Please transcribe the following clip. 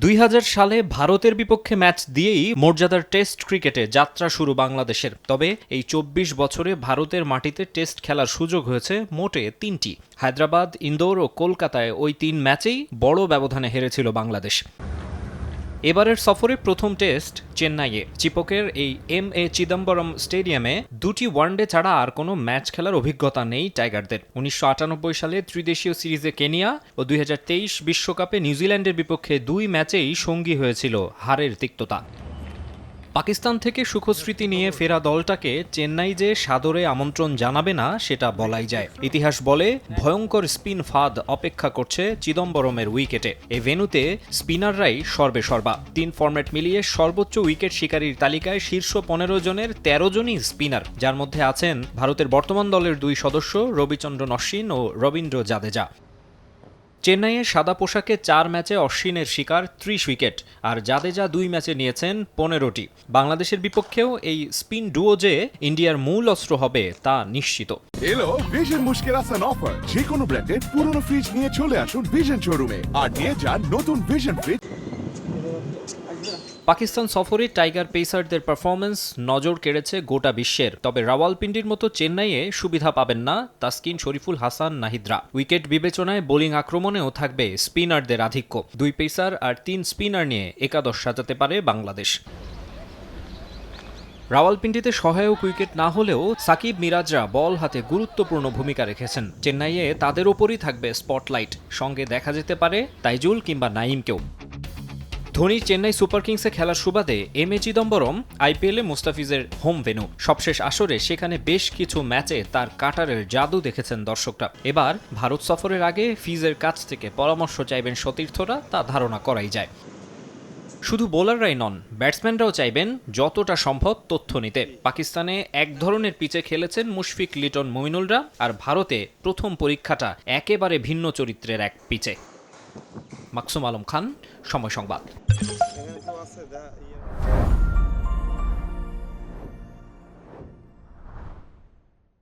দুই হাজার সালে ভারতের বিপক্ষে ম্যাচ দিয়েই মর্যাদার টেস্ট ক্রিকেটে যাত্রা শুরু বাংলাদেশের। তবে এই চব্বিশ বছরে ভারতের মাটিতে টেস্ট খেলার সুযোগ হয়েছে মোটে তিনটি। হায়দ্রাবাদ, ইন্দোর ও কলকাতায় ওই তিন ম্যাচেই বড় ব্যবধানে হেরেছিল বাংলাদেশ। এবারের সফরে প্রথম টেস্ট চেন্নাইয়ে। চিপকের এই এম এ চিদম্বরম স্টেডিয়ামে দুটি ওয়ানডে ছাড়া আর কোনো ম্যাচ খেলার অভিজ্ঞতা নেই টাইগারদের। উনিশশো আটানব্বই সালে ত্রিদেশীয় সিরিজে কেনিয়া ও দুই বিশ্বকাপে নিউজিল্যান্ডের বিপক্ষে দুই ম্যাচেই সঙ্গী হয়েছিল হারের তিক্ততা। পাকিস্তান থেকে সুখস্মৃতি নিয়ে ফেরা দলটাকে চেন্নাই যে সাদরে আমন্ত্রণ জানাবে না, সেটা বলাই যায়। ইতিহাস বলে, ভয়ঙ্কর স্পিন ফাঁদ অপেক্ষা করছে চিদম্বরমের উইকেটে। এ ভেনুতে স্পিনাররাই সর্বে সর্বা। তিন ফরম্যাট মিলিয়ে সর্বোচ্চ উইকেট শিকারীর তালিকায় শীর্ষ পনেরো জনের তেরো জনই স্পিনার। যার মধ্যে আছেন ভারতের বর্তমান দলের দুই সদস্য, রবিচন্দ্রন অশ্বিন ও রবীন্দ্র জাদেজা। চেন্নাইয়ে সাদা পোশাকে চার ম্যাচে অশ্বিনের শিকার ত্রিশ উইকেট, আর জাদেজা দুই ম্যাচে নিয়েছেন পনেরোটি। বাংলাদেশের বিপক্ষেও এই স্পিন ডুও যে ইন্ডিয়ার মূল অস্ত্র হবে তা নিশ্চিত। এলো ভিশন মুশকিল আসান অফার যে কোনো ব্র্যান্ডের পুরনো ফ্রিজ নিয়ে চলে আসুন ভিশন শোরুমে আর নিয়ে যান নতুন ভিশন ফ্রিজ পাকিস্তান সফরে টাইগার পেসারদের পারফরমেন্স নজর কেড়েছে গোটা বিশ্বের। তবে রাওয়ালপিন্ডির মতো চেন্নাইয়ে সুবিধা পাবেন না তাসকিন শরীফুল হাসান, নাহিদরা। উইকেট বিবেচনায় বোলিং আক্রমণেও থাকবে স্পিনারদের আধিক্য। দুই পেসার আর তিন স্পিনার নিয়ে একাদশ সাজাতে পারে বাংলাদেশ। রাওয়ালপিন্ডিতে সহায়ক উইকেট না হলেও সাকিব মিরাজরা বল হাতে গুরুত্বপূর্ণ ভূমিকা রেখেছেন। চেন্নাইয়ে তাদের ওপরই থাকবে স্পটলাইট। সঙ্গে দেখা যেতে পারে তাইজুল কিংবা নাইমকেও ধোনি চেন্নাই সুপার কিংসে খেলার সুবাদে এম এ চিদম্বরম, আইপিএলে মুস্তাফিজের হোম ভেনু সবশেষ আসরে সেখানে বেশ কিছু ম্যাচে তার কাটারের জাদু দেখেছেন দর্শকরা। এবার ভারত সফরের আগে ফিজের কাছ থেকে পরামর্শ চাইবেন সতীর্থরা, তা ধারণা করাই যায়। শুধু বোলাররাই নন, ব্যাটসম্যানরাও চাইবেন যতটা সম্ভব তথ্য নিতে। পাকিস্তানে এক ধরনের পিচে খেলেছেন মুশফিক লিটন মমিনুলরা আর ভারতে প্রথম পরীক্ষাটা একেবারে ভিন্ন চরিত্রের এক পিচে। মাকসুম আলম খান সময় সংবাদ।